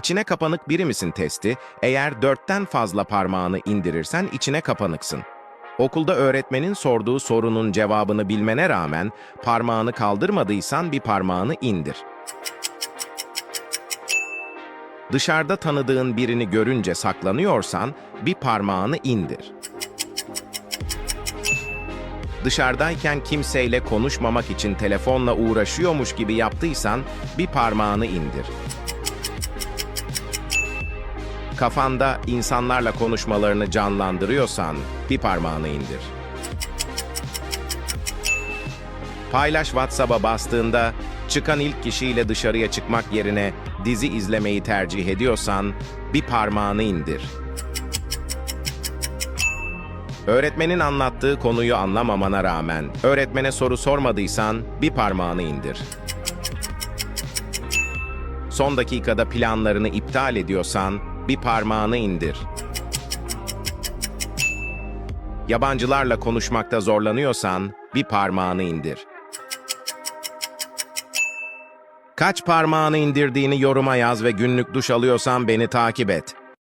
İçine kapanık biri misin testi, eğer dörtten fazla parmağını indirirsen içine kapanıksın. Okulda öğretmenin sorduğu sorunun cevabını bilmene rağmen parmağını kaldırmadıysan bir parmağını indir. Dışarıda tanıdığın birini görünce saklanıyorsan bir parmağını indir. Dışarıdayken kimseyle konuşmamak için telefonla uğraşıyormuş gibi yaptıysan bir parmağını indir. Kafanda insanlarla konuşmalarını canlandırıyorsan bir parmağını indir. Paylaş WhatsApp'a bastığında çıkan ilk kişiyle dışarıya çıkmak yerine dizi izlemeyi tercih ediyorsan bir parmağını indir. Öğretmenin anlattığı konuyu anlamamana rağmen öğretmene soru sormadıysan bir parmağını indir. Son dakikada planlarını iptal ediyorsan bir parmağını indir. Yabancılarla konuşmakta zorlanıyorsan bir parmağını indir. Kaç parmağını indirdiğini yoruma yaz ve günlük duş alıyorsan beni takip et.